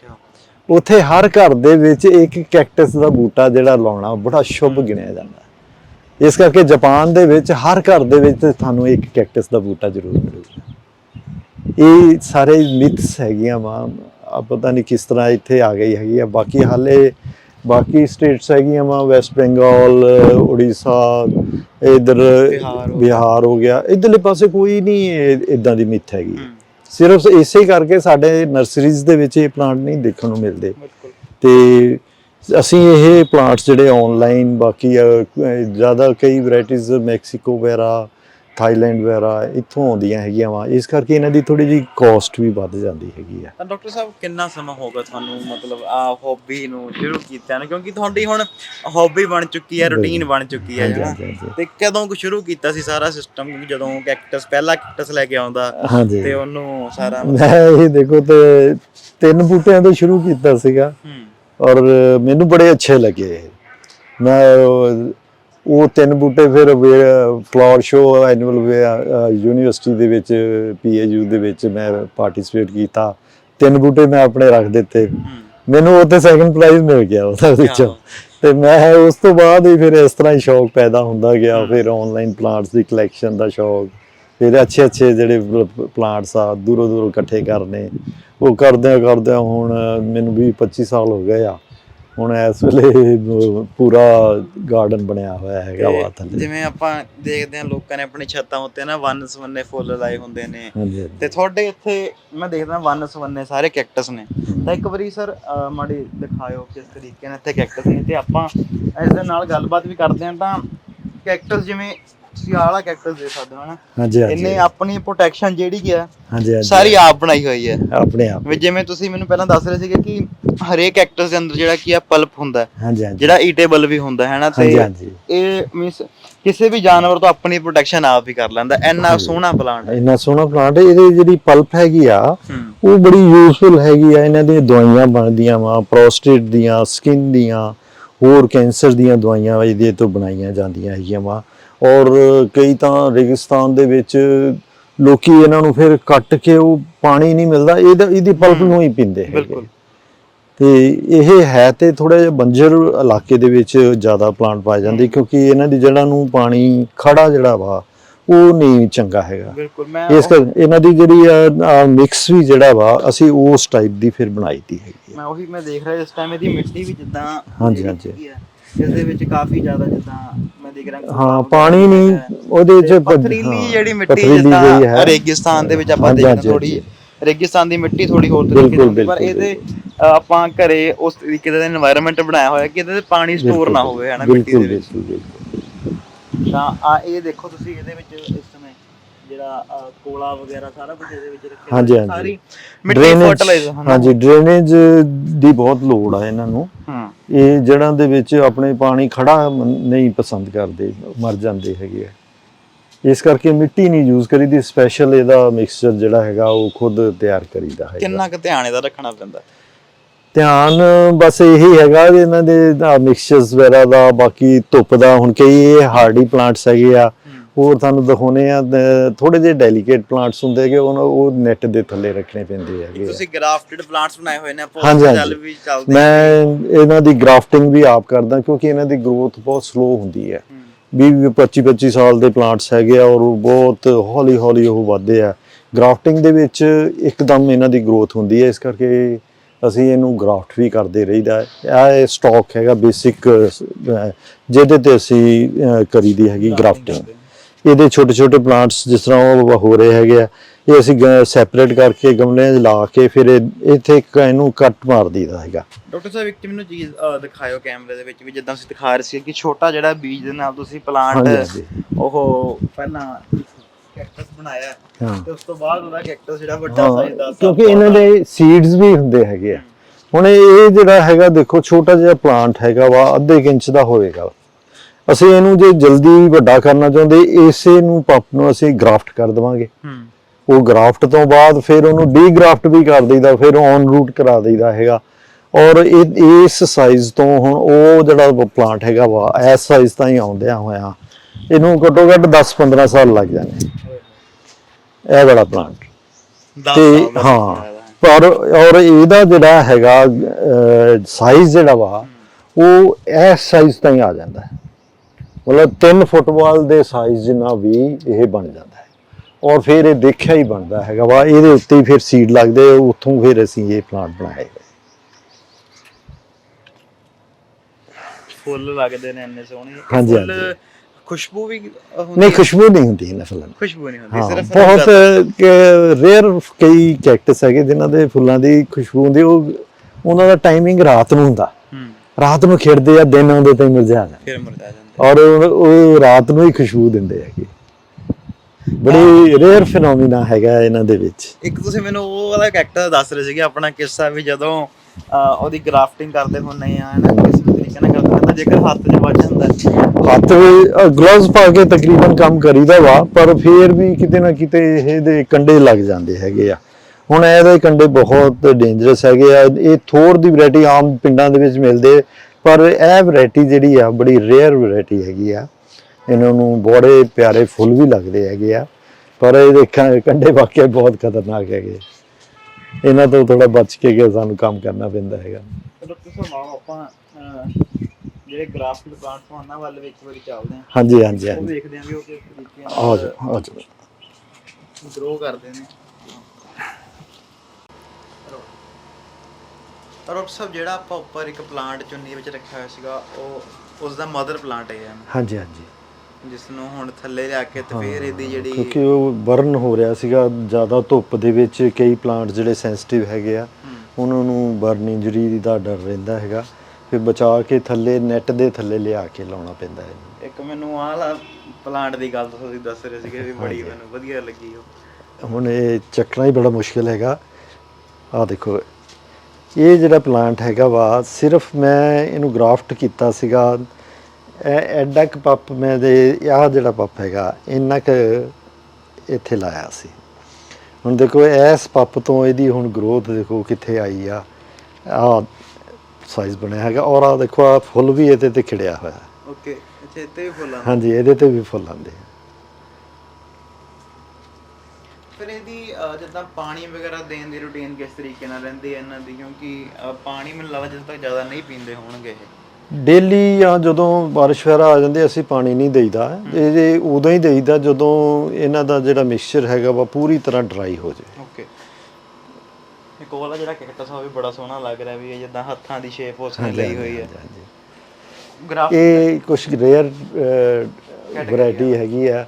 ਉੱਥੇ ਹਰ ਘਰ ਦੇ ਵਿੱਚ ਇੱਕ ਕੈਕਟਸ ਦਾ ਬੂਟਾ ਜਿਹੜਾ ਲਾਉਣਾ ਬੜਾ ਸ਼ੁਭ ਗਿਣਿਆ ਜਾਂਦਾ। ਇਸ ਕਰਕੇ ਜਾਪਾਨ ਦੇ ਵਿੱਚ ਹਰ ਘਰ ਦੇ ਵਿੱਚ ਤੁਹਾਨੂੰ ਇੱਕ ਕੈਕਟਸ ਦਾ ਬੂਟਾ ਜ਼ਰੂਰ ਮਿਲੇਗਾ। ਇਹ ਸਾਰੇ ਮਿਥਸ ਹੈਗੀਆਂ ਵਾ। ਪਤਾ ਨਹੀਂ ਕਿਸ ਤਰ੍ਹਾਂ ਇੱਥੇ ਆ ਗਈ ਹੈਗੀ ਆ। ਬਾਕੀ ਹਾਲੇ ਬਾਕੀ ਸਟੇਟਸ ਹੈਗੀਆਂ ਵਾ ਵੈਸਟ ਬੰਗਾਲ ਉੜੀਸਾ ਇਧਰ ਬਿਹਾਰ ਹੋ ਗਿਆ। ਇਧਰਲੇ ਪਾਸੇ ਕੋਈ ਨਹੀਂ ਇਦਾਂ ਦੀ ਮਿੱਥ ਹੈਗੀ। ਸਿਰਫ ਇਸੇ ਕਰਕੇ ਸਾਡੇ ਨਰਸਰੀਜ਼ ਦੇ ਵਿੱਚ ਇਹ ਪਲਾਂਟ ਨਹੀਂ ਦੇਖਣ ਨੂੰ ਮਿਲਦੇ। ਤੇ ਅਸੀਂ ਇਹ ਪਲਾਂਟਸ ਜਿਹੜੇ ਆਨਲਾਈਨ ਬਾਕੀ ਜ਼ਿਆਦਾ ਕਈ ਵੈਰਾਈਟੀਆਂ ਮੈਕਸੀਕੋ ਵਗੈਰਾ ਥਾਈਲੈਂਡ ਵਗੈਰਾ ਇੱਥੋਂ ਆਉਂਦੀਆਂ ਹੈਗੀਆਂ ਵਾ। ਇਸ ਕਰਕੇ ਇਹਨਾਂ ਦੀ ਥੋੜੀ ਜਿਹੀ ਕਾਸਟ ਵੀ ਵੱਧ ਜਾਂਦੀ ਹੈਗੀ ਆ। ਤਾਂ ਡਾਕਟਰ ਸਾਹਿਬ ਕਿੰਨਾ ਸਮਾਂ ਹੋ ਗਿਆ ਤੁਹਾਨੂੰ ਮਤਲਬ ਆ ਹੌਬੀ ਨੂੰ ਸ਼ੁਰੂ ਕੀਤਾ ਨੂੰ? ਕਿਉਂਕਿ ਤੁਹਾਡੀ ਹੁਣ ਹੌਬੀ ਬਣ ਚੁੱਕੀ ਹੈ ਰੁਟੀਨ ਬਣ ਚੁੱਕੀ ਹੈ ਹਾਂਜੀ। ਤੇ ਕਦੋਂ ਕੁ ਸ਼ੁਰੂ ਕੀਤਾ ਸੀ ਸਾਰਾ ਸਿਸਟਮ ਜਦੋਂ ਕੈਕਟਸ ਪਹਿਲਾ ਕੈਕਟਸ ਲੈ ਕੇ ਆਉਂਦਾ ਤੇ ਉਹਨੂੰ ਸਾਰਾ ਮੈਂ ਇਹ ਦੇਖੋ ਤੇ ਤਿੰਨ ਬੂਟਿਆਂ ਤੋਂ ਸ਼ੁਰੂ ਕੀਤਾ ਸੀਗਾ ਔਰ ਮੈਨੂੰ ਬੜੇ ਅੱਛੇ ਲੱਗੇ। ਮੈਂ ਉਹ- ਤਿੰਨ ਬੂਟੇ ਫਿਰ ਫਲਾਵਰ ਸ਼ੋ ਐਨੂਅਲ ਯੂਨੀਵਰਸਿਟੀ ਦੇ ਵਿੱਚ ਪੀਏਯੂ ਦੇ ਵਿੱਚ ਮੈਂ ਪਾਰਟਿਸਿਪੇਟ ਕੀਤਾ। ਤਿੰਨ ਬੂਟੇ ਮੈਂ ਆਪਣੇ ਰੱਖ ਦਿੱਤੇ। ਮੈਨੂੰ ਉੱਥੇ ਸੈਕੰਡ ਪ੍ਰਾਈਜ਼ ਮਿਲ ਗਿਆ ਉਹਦੇ ਵਿੱਚੋਂ। ਤੇ ਮੈਂ ਉਸ ਤੋਂ ਬਾਅਦ ਹੀ ਫਿਰ ਇਸ ਤਰ੍ਹਾਂ ਹੀ ਸ਼ੌਕ ਪੈਦਾ ਹੁੰਦਾ ਗਿਆ। ਫਿਰ ਆਨਲਾਈਨ ਪਲਾਂਟਸ ਦੀ ਕਲੈਕਸ਼ਨ ਦਾ ਸ਼ੌਕ। ਫਿਰ ਅੱਛੇ ਅੱਛੇ ਜਿਹੜੇ ਪਲਾਂਟਸ ਆ ਦੂਰੋਂ ਦੂਰੋਂ ਇਕੱਠੇ ਕਰਨੇ। ਉਹ ਕਰਦਿਆਂ ਕਰਦਿਆਂ ਹੁਣ ਮੈਨੂੰ ਵੀ 25 ਸਾਲ ਹੋ ਗਏ ਆ। ਹੁਣ ਇਸ ਵੇਲੇ ਪੂਰਾ ਗਾਰਡਨ ਬਣਿਆ ਹੋਇਆ ਹੈਗਾ ਵਾ ਥੱਲੇ। ਜਿਵੇਂ ਆਪਾਂ ਦੇਖਦੇ ਹਾਂ ਲੋਕਾਂ ਨੇ ਆਪਣੀ ਛੱਤਾਂ ਉੱਤੇ ਨਾ ਵੰਨ ਸਵੰਨੇ ਫੁੱਲ ਲਾਏ ਹੁੰਦੇ ਨੇ। ਤੇ ਤੁਹਾਡੇ ਇੱਥੇ ਮੈਂ ਦੇਖਦਾ ਵੰਨ ਸਵੰਨੇ ਸਾਰੇ ਕੈਕਟਸ ਨੇ। ਤਾਂ ਇੱਕ ਵਾਰੀ ਸਰ ਮਾੜੀ ਦਿਖਾਇਓ ਕਿਸ ਤਰੀਕੇ ਨਾਲ ਇੱਥੇ ਕੈਕਟਸ ਨੇ। ਤੇ ਆਪਾਂ ਇਸ ਦੇ ਨਾਲ ਗੱਲਬਾਤ ਵੀ ਕਰਦੇ ਹਾਂ ਤਾਂ ਕੈਕਟਸ ਜਿਵੇਂ ਤੁਸੀਂ ਆਹ ਵਾਲਾ ਕੈਕਟਸ ਦੇ ਸਕਦੇ ਹੋ ਨਾ ਹਾਂਜੀ ਹਾਂਜੀ। ਇਹਨੇ ਆਪਣੀ ਪ੍ਰੋਟੈਕਸ਼ਨ ਜਿਹੜੀ ਕੀ ਆ ਹਾਂਜੀ ਹਾਂਜੀ। ਸਾਰੀ ਆਪ ਬਣਾਈ ਹੋਈ ਹੈ। ਆਪਣੇ ਆਪ। ਵੀ ਜਿਵੇਂ ਤੁਸੀਂ ਮੈਨੂੰ ਪਹਿਲਾਂ ਦੱਸ ਰਹੇ ਸੀਗੇ ਕਿ ਹਰੇਕ ਕੈਕਟਸ ਦੇ ਅੰਦਰ ਜਿਹੜਾ ਕੀ ਆ ਪਲਪ ਹੁੰਦਾ ਹੈ, ਹਾਂਜੀ ਹਾਂਜੀ। ਜਿਹੜਾ ਈਟੇਬਲ ਵੀ ਹੁੰਦਾ ਹੈ ਨਾ ਹਾਂਜੀ ਤੇ ਹਾਂਜੀ ਇਹ ਮੀਨਸ ਕਿਸੇ ਵੀ ਜਾਨਵਰ ਤੋਂ ਆਪਣੀ ਪ੍ਰੋਟੈਕਸ਼ਨ ਆਪ ਹੀ ਕਰ ਲੈਂਦਾ ਇੰਨਾ ਸੋਹਣਾ ਪਲਾਂਟ ਹੈ। ਇੰਨਾ ਸੋਹਣਾ ਪਲਾਂਟ ਇਹਦੀ ਜਿਹੜੀ ਪਲਪ ਹੈਗੀ ਆ ਹੂੰ। ਉਹ ਬੜੀ ਯੂਸਫੁਲ ਹੈਗੀ ਆ। ਇਹਨਾਂ ਦੀਆਂ ਦਵਾਈਆਂ ਬਣਦੀਆਂ ਵਾ ਪ੍ਰੋਸਟੇਟ ਦੀਆਂ ਸਕਿਨ ਦੀਆਂ ਹੋਰ ਕੈਂਸਰ ਦੀਆਂ ਦਵਾਈਆਂ ਇਹਦੇ ਤੋਂ ਬਣਾਈਆਂ ਜਾਂਦੀਆਂ ਹੈਗੀਆਂ ਵਾ। ਔਰ ਕਈ ਤਾਂ ਰੇਗਿਸਤਾਨ ਦੇ ਵਿੱਚ ਲੋਕੀ ਇਹਨਾਂ ਨੂੰ ਫਿਰ ਕੱਟ ਕੇ ਉਹ ਪਾਣੀ ਨਹੀਂ ਮਿਲਦਾ ਇਹਦਾ ਇਹਦੀ ਪਲਪ ਨੂੰ ਹੀ ਪੀਂਦੇ ਹੈਗੇ ਬਿਲਕੁਲ ਤੇ ਇਹ ਹੈ ਤੇ ਥੋੜਾ ਜਿਹਾ ਬੰਜਰ ਇਲਾਕੇ ਦੇ ਵਿੱਚ ਜ਼ਿਆਦਾ ਪਲਾਂਟ ਪਾਏ ਜਾਂਦੇ ਕਿਉਂਕਿ ਇਹਨਾਂ ਦੀ ਜੜ੍ਹਾਂ ਨੂੰ ਪਾਣੀ ਖੜਾ ਜਿਹੜਾ ਵਾ ਉਹ ਨਹੀਂ ਚੰਗਾ ਹੈਗਾ ਬਿਲਕੁਲ ਮੈਂ ਇਸ ਕਰ ਇਹਨਾਂ ਦੀ ਜਿਹੜੀ ਮਿਕਸ ਵੀ ਜਿਹੜਾ ਵਾ ਅਸੀਂ ਉਸ ਟਾਈਪ ਦੀ ਫਿਰ ਬਣਾਈ ਦੀ ਹੈਗੀ। ਮੈਂ ਉਹੀ ਮੈਂ ਦੇਖ ਰਿਹਾ ਇਸ ਟਾਈਮ ਇਹਦੀ ਮਿੱਟੀ ਵੀ ਜਿੱਦਾਂ ਹਾਂਜੀ, ਹਾਂਜੀ। ਇਸ ਦੇ ਵਿੱਚ ਕਾਫੀ ਜ਼ਿਆਦਾ ਜਿੱਦਾਂ ਹਾਂ ਪਾਣੀ ਨਹੀਂ ਉਹਦੇ ਚ ਪਥਰੀਲੀ ਜਿਹੜੀ ਮਿੱਟੀ ਜਿੱਦਾਂ ਰੇਗਿਸਤਾਨ ਦੇ ਵਿੱਚ ਆਪਾਂ ਦੇਖਦੇ ਥੋੜੀ ਰੇਗਿਸਤਾਨ ਦੀ ਮਿੱਟੀ ਥੋੜੀ ਹੋਰ ਤਰੀਕੇ ਦੀ ਪਰ ਇਹਦੇ ਆਪਾਂ ਘਰੇ ਉਸ ਤਰੀਕੇ ਦਾ এনवायरमेंट ਬਣਾਇਆ ਹੋਇਆ ਕਿ ਇਹਦੇ ਤੇ ਪਾਣੀ ਸਟੋਰ ਨਾ ਹੋਵੇ ਹਨਾ ਮਿੱਟੀ ਦੇ ਵਿੱਚ। ਤਾਂ ਆ ਇਹ ਦੇਖੋ ਤੁਸੀਂ ਇਹਦੇ ਵਿੱਚ ਇਸ ਜਿਹੜਾ ਅ, ਕੋਲਾ ਵਗੈਰਾ ਸਾਰਾ ਕੁਝ ਇਹਦੇ ਵਿੱਚ ਰੱਖਿਆ ਹਾਂਜੀ, ਹੋਇਆ। ਹਾਂਜੀ। ਸਾਰੀ ਮਿੱਟੀ Drainage- ਫਰਟੀਲਾਈਜ਼ਰ ਹਾਂਜੀ ਡਰੇਨੇਜ ਦੀ ਬਹੁਤ ਲੋੜ ਆ ਇਹਨਾਂ ਨੂੰ। ਹਾਂ। ਇਹ ਜੜ੍ਹਾਂ ਦੇ ਵਿੱਚ ਆਪਣੇ ਪਾਣੀ ਖੜਾ ਮ- ਨਹੀਂ ਪਸੰਦ ਕਰਦੇ ਮਰ ਜਾਂਦੇ ਹੈਗੇ ਆ। ਇਸ ਕਰਕੇ ਮਿੱਟੀ ਨਹੀਂ ਯੂਜ਼ ਕਰੀਦੀ ਸਪੈਸ਼ਲ ਇਹਦਾ ਮਿਕਸਚਰ ਜਿਹੜਾ ਹੈਗਾ ਉਹ ਖੁਦ ਤਿਆਰ ਕਰੀਦਾ ਹੈ ਕਿੰਨਾ ਕੁ ਧਿਆਨ ਇਹਦਾ ਰੱਖਣਾ ਪੈਂਦਾ? ਧਿਆਨ ਬਸ ਇਹੀ ਹੈਗਾ ਵੀ ਇਹਨਾਂ ਦੇ ਮਿਕਸਚਰਸ ਵਗੈਰਾ ਦਾ ਬਾਕੀ ਧੁੱਪ ਦਾ ਹੁਣ ਕਈ ਇਹ ਹਾਰਡੀ ਪਲਾਂਟਸ ਹੈਗੇ ਆ। ਹੋਰ ਤੁਹਾਨੂੰ ਦਿਖਾਉਣੇ ਆ ਥੋੜੇ ਜਿਹੇ ਡੈਲੀਕੇਟ ਪਲਾਂਟਸ ਹੁੰਦੇ ਹੈਗੇ ਉਹਨਾਂ ਉਹ ਨੈਟ ਦੇ ਥੱਲੇ ਰੱਖਣੇ ਪੈਂਦੇ ਹੈਗੇ। ਤੁਸੀਂ ਗ੍ਰਾਫਟਡ ਪਲਾਂਟਸ ਬਣਾਏ ਹੋਏ ਨੇ ਹਾਂਜੀ। ਚੱਲ ਵੀ ਚੱਲਦੇ ਮੈਂ ਇਹਨਾਂ ਦੀ ਗ੍ਰਾਫਟਿੰਗ ਵੀ ਆਪ ਕਰਦਾ ਕਿਉਂਕਿ ਇਹਨਾਂ ਦੀ ਗਰੋਥ ਬਹੁਤ ਸਲੋ ਹੁੰਦੀ ਹੈ। 20 25 25 ਸਾਲ ਦੇ ਪਲਾਂਟਸ ਹੈਗੇ ਆ ਔਰ ਉਹ ਬਹੁਤ ਹੌਲੀ ਹੌਲੀ ਉਹ ਵਧਦੇ ਆ। ਗ੍ਰਾਫਟਿੰਗ ਦੇ ਵਿੱਚ ਇੱਕਦਮ ਇਹਨਾਂ ਦੀ ਗਰੋਥ ਹੁੰਦੀ ਹੈ ਇਸ ਕਰਕੇ ਅਸੀਂ ਇਹਨੂੰ ਗ੍ਰਾਫਟ ਵੀ ਕਰਦੇ ਰਹੀਦਾ ਹੈ। ਇਹ ਸਟਾਕ ਹੈਗਾ ਬੇਸਿਕ ਜਿਹਦੇ ਤੇ ਅਸੀਂ ਕਰੀਦੀ ਹੈਗੀ ਗ੍ਰਾਫਟਿੰਗ ਇਹਦੇ ਛੋਟੇ ਛੋਟੇ ਪਲਾਂਟਸ ਜਿਸ ਤਰ੍ਹਾਂ ਉਹ ਹੋ ਰਹੇ ਹੈਗੇ ਆ ਇਹ ਅਸੀਂ ਸੈਪਰੇਟ ਕਰਕੇ ਗਮਲਿਆਂ 'ਚ ਲਾ ਕੇ ਫਿਰ ਇੱਥੇ ਇੱਕ ਇਹਨੂੰ ਕੱਟ ਮਾਰ ਦਈਦਾ ਹੈਗਾ। ਡਾਕਟਰ ਸਾਹਿਬ ਇੱਕ ਮੈਨੂੰ ਚੀਜ਼ ਦਿਖਾਇਓ ਕੈਮਰੇ ਦੇ ਵਿੱਚ ਵੀ ਜਿੱਦਾਂ ਤੁਸੀਂ ਦਿਖਾ ਰਹੇ ਸੀ ਕਿ ਛੋਟਾ ਜਿਹੜਾ ਬੀਜ ਦੇ ਨਾਲ ਤੁਸੀਂ ਪਲਾਂਟ। ਉਹ ਪਹਿਲਾਂ ਕੈਕਟਸ ਬਣਾਇਆ ਤੇ ਉਸ ਤੋਂ ਬਾਅਦ ਉਹਦਾ ਕੈਕਟਸ ਜਿਹੜਾ ਵੱਡਾ ਸਾਈਜ਼ ਦਾ ਕਿਉਂਕਿ ਇਹਨਾਂ ਦੇ ਸੀਡਸ ਵੀ ਹੁੰਦੇ ਹੈਗੇ ਆ। ਹੁਣ ਇਹ ਜਿਹੜਾ ਹੈਗਾ ਦੇਖੋ ਛੋਟਾ ਜਿਹਾ ਪਲਾਂਟ ਹੈਗਾ ਵਾ ਅੱਧੇ ਇੰਚ ਦਾ ਹੋਵੇਗਾ ਅਸੀਂ ਇਹਨੂੰ ਜੇ ਜਲਦੀ ਵੱਡਾ ਕਰਨਾ ਚਾਹੁੰਦੇ ਇਸੇ ਨੂੰ ਪੰਪ ਨੂੰ ਅਸੀਂ ਗ੍ਰਾਫਟ ਕਰ ਦੇਵਾਂਗੇ। ਉਹ ਗ੍ਰਾਫਟ ਤੋਂ ਬਾਅਦ ਫਿਰ ਉਹਨੂੰ ਡੀਗ੍ਰਾਫਟ ਵੀ ਕਰ ਦਈਦਾ ਫਿਰ ਔਨ ਰੂਟ ਕਰਾ ਦਈਦਾ ਹੈਗਾ। ਔਰ ਇਹ ਇਸ ਸਾਈਜ਼ ਤੋਂ ਹੁਣ ਉਹ ਜਿਹੜਾ ਪਲਾਂਟ ਹੈਗਾ ਵਾ ਇਸ ਸਾਈਜ਼ ਤਾਂ ਹੀ ਆਉਂਦਿਆਂ ਹੋਇਆ ਇਹਨੂੰ ਘੱਟੋ ਘੱਟ 10-15 ਸਾਲ ਲੱਗ ਜਾਣੇ। ਇਹ ਵਾਲਾ ਪਲਾਂਟ ਤੇ ਹਾਂ ਪਰ ਔਰ ਇਹਦਾ ਜਿਹੜਾ ਹੈਗਾ ਸਾਈਜ਼ ਜਿਹੜਾ ਵਾ ਉਹ ਇਸ ਸਾਈਜ਼ ਤਾਂ ਹੀ ਆ ਜਾਂਦਾ। ਹੈ ਮਤਲਬ 3 ਫੁੱਟਬਾਲ ਦੇ ਸਾਈਜ਼ ਜਿੰਨਾ ਵੀ ਇਹ ਬਣ ਜਾਂਦਾ ਹੈ। ਔਰ ਫਿਰ ਇਹ ਦੇਖਿਆ ਹੀ ਬਣਦਾ ਹੈਗਾ ਵਾ ਇਹਦੇ ਉੱਤੇ ਹੀ ਫਿਰ ਸੀਡ ਲੱਗਦੇ ਉੱਥੋਂ ਫਿਰ ਅਸੀਂ ਇਹ ਪਲਾਂਟ ਬਣਾਏ ਫੁੱਲ ਲੱਗਦੇ ਨੇ ਇੰਨੇ ਸੋਹਣੇ। ਹਾਂਜੀ, ਫੁੱਲ ਹਾਂਜੀ। ਖੁਸ਼ਬੂ ਵੀ ਹੁੰਦੀ ਨਹੀਂ? ਖੁਸ਼ਬੂ ਨਹੀਂ ਹੁੰਦੀ ਇਹਨਾਂ ਫੁੱਲਾਂ ਦੀ। ਖੁਸ਼ਬੂ ਨਹੀਂ ਹੁੰਦੀ ਹਾਂ ਸਿਰਫ ਬਹੁਤ। ਰੇਅਰ ਕਈ ਕੈਕਟਸ ਹੈਗੇ ਜਿਨ੍ਹਾਂ ਦੇ ਫੁੱਲਾਂ ਦੀ ਖੁਸ਼ਬੂ ਹੁੰਦੀ ਉਹ ਉਹਨਾਂ ਦਾ ਟਾਈਮਿੰਗ ਰਾਤ ਨੂੰ ਹੁੰਦਾ। ਹੂੰ। ਰਾਤ ਨੂੰ ਖਿੜਦੇ ਆ ਦਿਨ ਆਉਂਦੇ ਤੇ ਮਿਲ ਜਾਂਦਾ। ਫਿਰ ਮੁਰਝਾ ਜਾਂਦਾ। ਔਰ ਉਹ ਰਾਤ ਨੂੰ ਹੀ ਖੁਸ਼ਬੂ ਦਿੰਦੇ ਹੈਗੇ। ਬੜੀ ਰੇਅਰ ਫੀਨੋਮੀਨਾ ਹੈਗਾ ਇਹਨਾਂ ਦੇ ਵਿੱਚ। ਇੱਕ ਤੁਸੀਂ ਮੈਨੂੰ ਉਹ ਵਾਲਾ ਕੈਰੈਕਟਰ ਦੱਸ ਰਹੇ ਸੀਗੇ ਆਪਣਾ ਕਿੱਸਾ ਵੀ ਜਦੋਂ ਉਹਦੀ ਗ੍ਰਾਫਟਿੰਗ ਕਰਦੇ ਹੁੰਨੇ ਆ ਨਾ ਕਿਸ ਤਰੀਕੇ ਨਾਲ ਕਰਦੇ ਹੁੰਦੇ ਜੇਕਰ ਹੱਥ 'ਚ ਵੱਜ ਜਾਂਦਾ। ਹੱਥ ਗਲਵਸ ਪਾ ਕੇ ਤਕਰੀਬਨ ਕੰਮ ਕਰੀਦਾ ਵਾ ਪਰ ਫੇਰ ਵੀ ਕਿਤੇ ਨਾ ਕਿਤੇ ਇਹਦੇ ਕੰਡੇ ਲੱਗ ਜਾਂਦੇ ਹੈਗੇ ਆ। ਹੁਣ ਇਹਦੇ ਕੰਡੇ ਬਹੁਤ ਡੇਂਜਰਸ ਹੈਗੇ ਆ। ਇਹ ਥੋੜ ਦੀ ਵੈਰਾਈਟੀ ਆਮ ਪਿੰਡਾਂ ਦੇ ਵਿੱਚ ਮਿਲਦੇ ਪਰ ਇਹ ਵੈਰਾਈਟੀ ਜਿਹੜੀ ਆ ਬੜੀ ਰੇਅਰ ਵੈਰਾਈਟੀ ਹੈਗੀ ਆ। ਇਹਨਾਂ ਨੂੰ ਬੜੇ ਪਿਆਰੇ ਫੁੱਲ ਵੀ ਲੱਗਦੇ ਹੈਗੇ ਆ। ਪਰ ਇਹ ਦੇਖਾਂ ਕੰਡੇ ਵਾਕਿਆ ਬਹੁਤ ਖਤਰਨਾਕ ਹੈਗੇ ਇਹਨਾਂ ਤੋਂ ਥੋੜਾ ਬਚ ਕੇ ਕੇ ਸਾਨੂੰ ਕੰਮ ਕਰਨਾ ਪੈਂਦਾ ਹੈਗਾ। ਡਾਕਟਰ ਸਾਹਿਬ ਆਓ ਆਪਾਂ ਜਿਹੜੇ ਗ੍ਰਾਫਟਡ ਪਲਾਂਟਸ ਉਹਨਾਂ ਵੱਲ ਵਿੱਚ ਵਾਰੀ ਚੱਲਦੇ ਹਾਂ। ਹਾਂਜੀ ਹਾਂਜੀ ਉਹ ਵੇਖਦੇ ਹਾਂ ਵੀ ਉਹ ਕਿਸ ਤਰੀਕੇ ਆ ਜਾਓ ਆ ਜਾਓ ਗਰੋ ਕਰਦੇ ਨੇ। ਡਾਕਟਰ ਸਾਹਿਬ ਜਿਹੜਾ ਆਪਾਂ ਉੱਪਰ ਇੱਕ ਪਲਾਂਟ ਚੁੰਨੀ ਵਿੱਚ ਰੱਖਿਆ ਹੋਇਆ ਸੀਗਾ ਉਹ ਉਸ ਦਾ ਮਦਰ ਪਲਾਂਟ ਹੈ ਹਾਂਜੀ ਹਾਂਜੀ। ਜਿਸ ਨੂੰ ਹੁਣ ਥੱਲੇ ਲਿਆ ਕੇ ਤੇ ਫਿਰ ਇਹਦੀ ਜਿਹੜੀ ਕਿਉਂਕਿ ਉਹ ਬਰਨ ਹੋ ਰਿਹਾ ਸੀਗਾ ਜ਼ਿਆਦਾ ਧੁੱਪ ਦੇ ਵਿੱਚ ਕਈ ਪਲਾਂਟ ਜਿਹੜੇ ਸੈਂਸਿਟਿਵ ਹੈਗੇ ਆ ਉਹਨਾਂ ਨੂੰ ਬਰਨ ਇੰਜਰੀ ਦਾ ਡਰ ਰਹਿੰਦਾ ਹੈਗਾ। ਫਿਰ ਬਚਾ ਕੇ ਥੱਲੇ ਨੈਟ ਦੇ ਥੱਲੇ ਲਿਆ ਕੇ ਲਾਉਣਾ ਪੈਂਦਾ ਹੈ। ਇੱਕ ਮੈਨੂੰ ਆਹ ਪਲਾਂਟ ਦੀ ਗੱਲ ਤੁਸੀਂ ਦੱਸ ਰਹੇ ਸੀਗੇ ਵੀ ਬੜੀ ਮੈਨੂੰ ਵਧੀਆ ਲੱਗੀ ਉਹ। ਹੁਣ ਇਹ ਚੱਕਣਾ ਹੀ ਬੜਾ ਮੁਸ਼ਕਿਲ ਹੈਗਾ। ਆ ਦੇਖੋ ਇਹ ਜਿਹੜਾ ਪਲਾਂਟ ਹੈਗਾ ਵਾ ਸਿਰਫ ਮੈਂ ਇਹਨੂੰ ਗ੍ਰਾਫਟ ਕੀਤਾ ਸੀਗਾ। ਇਹ ਐਡਾ ਕੁ ਪੱਪ ਮੈਂ ਦੇ ਆਹ ਜਿਹੜਾ ਪੱਪ ਹੈਗਾ ਇੰਨਾ ਕੁ ਇੱਥੇ ਲਾਇਆ ਸੀ। ਹੁਣ ਦੇਖੋ ਇਸ ਪੱਪ ਤੋਂ ਇਹਦੀ ਹੁਣ ਗਰੋਥ ਦੇਖੋ ਕਿੱਥੇ ਆਈ ਆ। ਆ ਸਾਈਜ਼ ਬਣਿਆ ਹੈਗਾ ਔਰ ਆ ਦੇਖੋ ਆ ਫੁੱਲ ਵੀ ਇਹਦੇ ਤੇ ਖਿੜਿਆ ਹੋਇਆ। ਓਕੇ ਅੱਛਾ ਇੱਥੇ ਵੀ ਫੁੱਲਾਂ ਹਾਂਜੀ ਇਹਦੇ ਤੇ ਵੀ ਫੁੱਲ ਆਉਂਦੇ ਆ ਫਿਰ ਇਹਦੀ ਅਹ, ਜਿੱਦਾਂ ਪਾਣੀ ਵਗੈਰਾ ਦੇਣ ਦੀ ਰੁਟੀਨ ਕਿਸ ਤਰੀਕੇ ਨਾਲ ਰਹਿੰਦੀ ਹੈ ਇਹਨਾਂ ਦੀ? ਕਿਉਂਕਿ ਅਹ, ਪਾਣੀ ਮੈਨੂੰ ਲੱਗਦਾ ਜਦੋਂ ਤੱਕ ਜ਼ਿਆਦਾ ਨਹੀਂ ਪੀਂਦੇ ਹੋਣਗੇ ਇਹ। ਡੇਲੀ ਜਾਂ ਜਦੋਂ ਬਾਰਿਸ਼ ਵਗੈਰਾ ਆ ਜਾਂਦੀ ਅਸੀਂ ਪਾਣੀ ਨਹੀਂ ਦੇਈਦਾ। ਇਹ ਉਦੋਂ ਹੀ ਦੇਈਦਾ ਜਦੋਂ ਇਹਨਾਂ ਦਾ ਜਿਹੜਾ ਮਿਕਸਚਰ ਹੈਗਾ ਵਾ ਪੂਰੀ ਤਰ੍ਹਾਂ ਡਰਾਈ ਹੋ ਜਾਏ। ਓਕੇ ਇੱਕ ਉਹ ਵਾਲਾ ਜਿਹੜਾ ਕੈਕਟਸ ਆ ਉਹ ਵੀ ਬੜਾ ਸੋਹਣਾ ਲੱਗ ਰਿਹਾ ਵੀ ਇਹ ਜਿੱਦਾਂ ਹੱਥਾਂ ਦੀ ਸ਼ੇਪ ਉਸਨੇ ਲਈ ਹੋਈ ਹੈ। ਗ੍ਰਾਫ ਇਹ ਕੁਝ ਰੇਅਰ ਵੈਰਾਈਟੀ ਹੈਗੀ ਆ।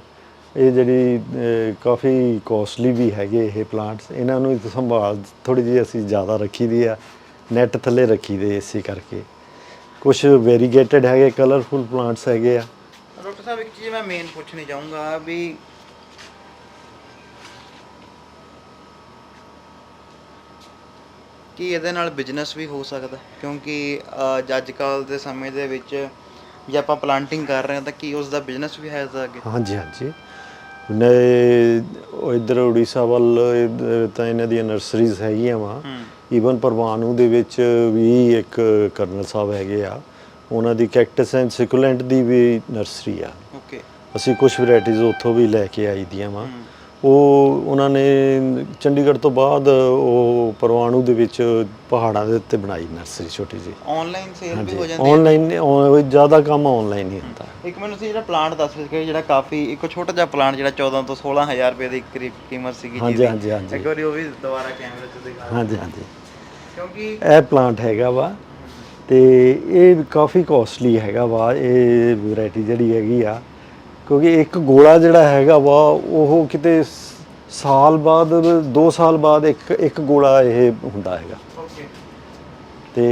ਇਹ ਜਿਹੜੀ ਕਾਫੀ ਕੋਸਟਲੀ ਵੀ ਹੈਗੇ ਇਹ ਪਲਾਂਟਸ ਇਹਨਾਂ ਨੂੰ ਸੰਭਾਲ ਥੋੜੀ ਜਿਹੀ ਅਸੀਂ ਜ਼ਿਆਦਾ ਰੱਖੀ ਦੀ ਆ ਨੈਟ ਥੱਲੇ ਰੱਖੀ ਦੇ ਇਸੇ ਕਰਕੇ। ਕੁਝ ਵੇਰੀਗੇਟਡ ਹੈਗੇ ਕਲਰਫੁਲ ਪਲਾਂਟਸ ਹੈਗੇ ਆ। ਡਾਕਟਰ ਸਾਹਿਬ ਇੱਕ ਚੀਜ਼ ਮੈਂ ਮੇਨ ਪੁੱਛਣੀ ਚਾਹੂੰਗਾ ਵੀ ਕੀ ਇਹਦੇ ਨਾਲ ਬਿਜ਼ਨਸ ਵੀ ਹੋ ਸਕਦਾ? ਕਿਉਂਕਿ ਅੱਜ ਕੱਲ ਦੇ ਸਮੇਂ ਦੇ ਵਿੱਚ ਜੇ ਆਪਾਂ ਪਲਾਂਟਿੰਗ ਕਰ ਰਹੇ ਹਾਂ ਤਾਂ ਕੀ ਉਸ ਦਾ ਬਿਜ਼ਨਸ ਵੀ ਹੈ ਇਸ ਦਾ ਅੱਗੇ? ਹਾਂਜੀ ਹਾਂਜੀ। ਨੇ ਇੱਧਰ ਉੜੀਸਾ ਵੱਲ ਤਾਂ ਇਹਨਾਂ ਦੀਆਂ ਨਰਸਰੀਜ਼ ਹੈਗੀਆਂ ਵਾ। ਈਵਨ ਪਰਵਾਨੂ ਦੇ ਵਿੱਚ ਵੀ ਇੱਕ ਕਰਨਲ ਸਾਹਿਬ ਹੈਗੇ ਆ। ਉਹਨਾਂ ਦੀ ਕੈਕਟਸ ਐਂਡ ਸਿਕੂਲੈਂਟ ਦੀ ਵੀ ਨਰਸਰੀ ਆ। ਓਕੇ। ਅਸੀਂ ਕੁਝ ਵੈਰਾਈਟੀਜ਼ ਉੱਥੋਂ ਵੀ ਲੈ ਕੇ ਆਈ ਦੀਆਂ ਵਾ। ਉਹ ਉਹਨਾਂ ਨੇ ਚੰਡੀਗੜ੍ਹ ਤੋਂ ਬਾਅਦ ਉਹ ਪਰਵਾਨੂ ਦੇ ਵਿੱਚ ਪਹਾੜਾਂ ਦੇ ਉੱਤੇ ਬਣਾਈ ਨਰਸਰੀ ਛੋਟੀ ਜਿਹੀ। ਆਨਲਾਈਨ ਸੇਲ ਵੀ ਹੋ ਜਾਂਦੀ ਹੈ? ਆਨਲਾਈਨ ਜ਼ਿਆਦਾ ਕੰਮ ਆਨਲਾਈਨ ਹੀ ਹੁੰਦਾ। ਇੱਕ ਮੈਨੂੰ ਸੀ ਜਿਹੜਾ ਪਲਾਂਟ ਦੱਸ ਰਹੇ ਸੀ ਜਿਹੜਾ ਕਾਫੀ ਇੱਕ ਛੋਟਾ ਜਿਹਾ ਪਲਾਂਟ ਜਿਹੜਾ 14 ਤੋਂ 16000 ਰੁਪਏ ਦੀ ਕਰੀਬ ਕੀਮਤ ਸੀਗੀ। ਹਾਂਜੀ, ਹਾਂਜੀ। ਇੱਕ ਵਾਰੀ ਉਹ ਵੀ ਦੁਬਾਰਾ ਕੈਮਰੇ 'ਚ ਦਿਖਾ ਹਾਂਜੀ ਹਾਂਜੀ। ਕਿਉਂਕਿ ਇਹ ਪਲਾਂਟ ਹੈਗਾ ਵਾ ਤੇ ਇਹ ਕਾਫੀ ਕੋਸਟਲੀ ਹੈਗਾ ਵਾ ਇਹ ਵੈਰਾਈਟੀ ਜਿਹੜੀ ਹੈਗੀ ਆ। ਕਿਉਂਕਿ ਇੱਕ ਗੋਲਾ ਜਿਹੜਾ ਹੈਗਾ ਵਾ ਉਹ ਕਿਤੇ ਸਾਲ ਬਾਅਦ 2 ਸਾਲ ਬਾਅਦ ਇੱਕ ਇੱਕ ਗੋਲਾ ਇਹ ਹੁੰਦਾ ਹੈਗਾ। ਤੇ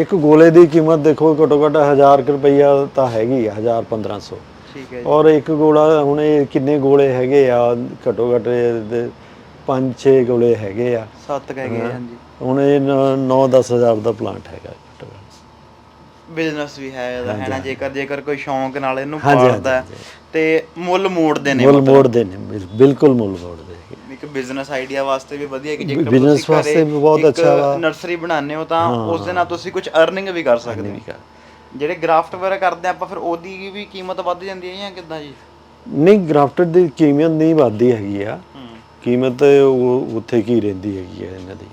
ਇੱਕ ਗੋਲੇ ਦੀ ਕੀਮਤ ਦੇਖੋ ਘੱਟੋ ਘੱਟ 1000 ਕੁ ਰੁਪਈਆ ਤਾਂ ਹੈਗੀ ਆ 1000 1500 ਠੀਕ ਹੈ ਜੀ। ਔਰ ਇੱਕ ਗੋਲਾ ਹੁਣ ਇਹ ਕਿੰਨੇ ਗੋਲੇ ਹੈਗੇ ਆ ਘੱਟੋ ਘੱਟ 5-6 ਗੋਲੇ ਹੈਗੇ ਆ। ਸੱਤ ਕਹਿ ਗਏ ਹਾਂਜੀ। ਹੁਣ ਇਹ 9-10 ਹਜ਼ਾਰ ਦਾ ਪਲਾਂਟ ਹੈਗਾ ਘੱਟੋ ਘੱਟ। ਬਿਜ਼ਨਸ ਵੀ ਹੈ ਇਹਦਾ ਹੈ ਨਾ? ਜੇਕਰ ਜੇਕਰ ਕੋਈ ਸ਼ੌਂਕ ਨਾਲ ਇਹਨੂੰ ਪਾਲਦਾ ਹੈ, ਤੇ ਮੁੱਲ ਮੋੜਦੇ ਨੇ ਮੁੱਲ ਮੋੜਦੇ ਨੇ ਬਿਲ- ਬਿਲਕੁਲ ਮੁੱਲ ਮੋੜਦੇ ਹੈਗੇ। ਇੱਕ ਬਿਜ਼ਨਸ ਆਈਡੀਆ ਵਾਸਤੇ ਵੀ ਵਧੀਆ ਕਿ ਜੇਕਰ business ਤੁਸੀਂ ਵਾਸਤੇ ਘਰੇ ਵੀ ਬਹੁਤ ਇੱਕ ਅੱਛਾ ਵਾ। ਨਰਸਰੀ ਬਣਾਉਂਦੇ ਹੋ ਤਾਂ ਉਸ ਦੇ ਨਾਲ ਤੁਸੀਂ ਕੁਝ ਅਰਨਿੰਗ ਵੀ ਕਰ ਸਕਦੇ ਹੋ। ਜਿਹੜੇ ਗ੍ਰਾਫਟ ਵਗੈਰਾ ਕਰਦੇ ਆ ਆਪਾਂ ਫਿਰ ਉਹਦੀ ਵੀ ਕੀਮਤ ਵੱਧ ਜਾਂਦੀ ਹੈ ਜਾਂ ਕਿੱਦਾਂ ਜੀ? ਨਹੀਂ ਗ੍ਰਾਫਟਡ ਦੀ ਕੀਮਤ ਨਹੀਂ ਵੱਧਦੀ ਹੈਗੀ ਆ। ਕੀਮਤ ਉਹ ਉੱਥੇ ਕੀ ਰਹਿੰਦੀ ਹੈਗੀ ਆ ਇਹਨਾਂ ਦੀ?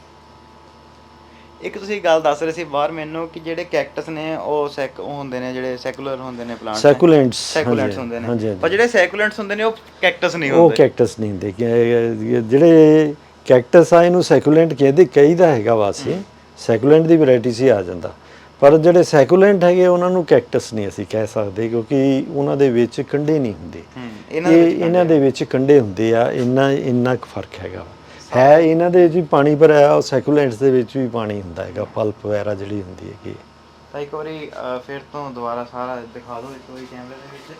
ਇੱਕ ਤੁਸੀਂ ਗੱਲ ਦੱਸ ਰਹੇ ਸੀ ਬਾਹਰ ਮੈਨੂੰ ਕਿ ਜਿਹੜੇ ਕੈਕਟਸ ਨੇ ਉਹ ਸੈਕ ਉਹ ਹੁੰਦੇ ਨੇ ਜਿਹੜੇ ਸੈਕੂਲਰ ਹੁੰਦੇ ਨੇ ਪਲਾਂਟ ਸੈਕੂਲੈਂਟਸ ਸੈਕੂਲੈਂਟਸ ਹੁੰਦੇ ਨੇ। ਪਰ ਜਿਹੜੇ ਸੈਕੂਲੈਂਟਸ ਹੁੰਦੇ ਨੇ ਉਹ ਕੈਕਟਸ ਨਹੀਂ ਉਹ ਹੁੰਦੇ। ਕੈਕਟਸ ਨਹੀਂ ਹੁੰਦੇ। ਕਿ- ਜਿਹੜੇ ਕੈਕਟਸ ਆ ਇਹਨੂੰ ਸੈਕੂਲੈਂਟ ਕਹਿੰਦੇ ਕਈਦਾ ਹੈਗਾ ਵਾਸੀ। ਸੈਕੂਲੈਂਟ ਦੀ ਵੈਰਾਈਟੀ ਸੀ ਆ ਜਾਂਦਾ। ਪਰ ਜਿਹੜੇ ਸੈਕੂਲੈਂਟ ਹੈਗੇ ਉਹਨਾਂ ਨੂੰ ਕੈਕਟਸ ਨਹੀਂ ਅਸੀਂ ਕਹਿ ਸਕਦੇ ਕਿਉਂਕਿ ਉਹਨਾਂ ਦੇ ਵਿੱਚ ਕੰਡੇ ਨਹੀਂ ਹੁੰਦੇ। ਇਹਨਾਂ ਦੇ ਇਹ ਵਿੱਚ ਇਹਨਾਂ ਦੇ ਵਿੱਚ ਕੰਡੇ ਹੁੰਦੇ ਆ ਇੰਨਾ ਇੰਨਾ ਕੁ ਫ਼ਰਕ ਹੈਗਾ। ਹੈ ਇਹਨਾਂ ਦੇ ਵੀ ਪਾਣੀ ਭਰਿਆ ਉਹ ਸੈਕੂਲੈਂਟਸ ਦੇ ਵਿੱਚ ਵੀ ਪਾਣੀ ਹੁੰਦਾ ਹੈਗਾ ਪਲਪ ਵਗੈਰਾ ਜਿਹੜੀ ਹੁੰਦੀ ਹੈਗੀ ਤਾਂ ਇੱਕ ਵਾਰੀ ਫਿਰ ਤੋਂ ਦੁਬਾਰਾ ਸਾਰਾ ਦਿਖਾ ਦਿਓ ਇੱਕ ਵਾਰੀ ਕੈਮਰੇ ਦੇ ਵਿੱਚ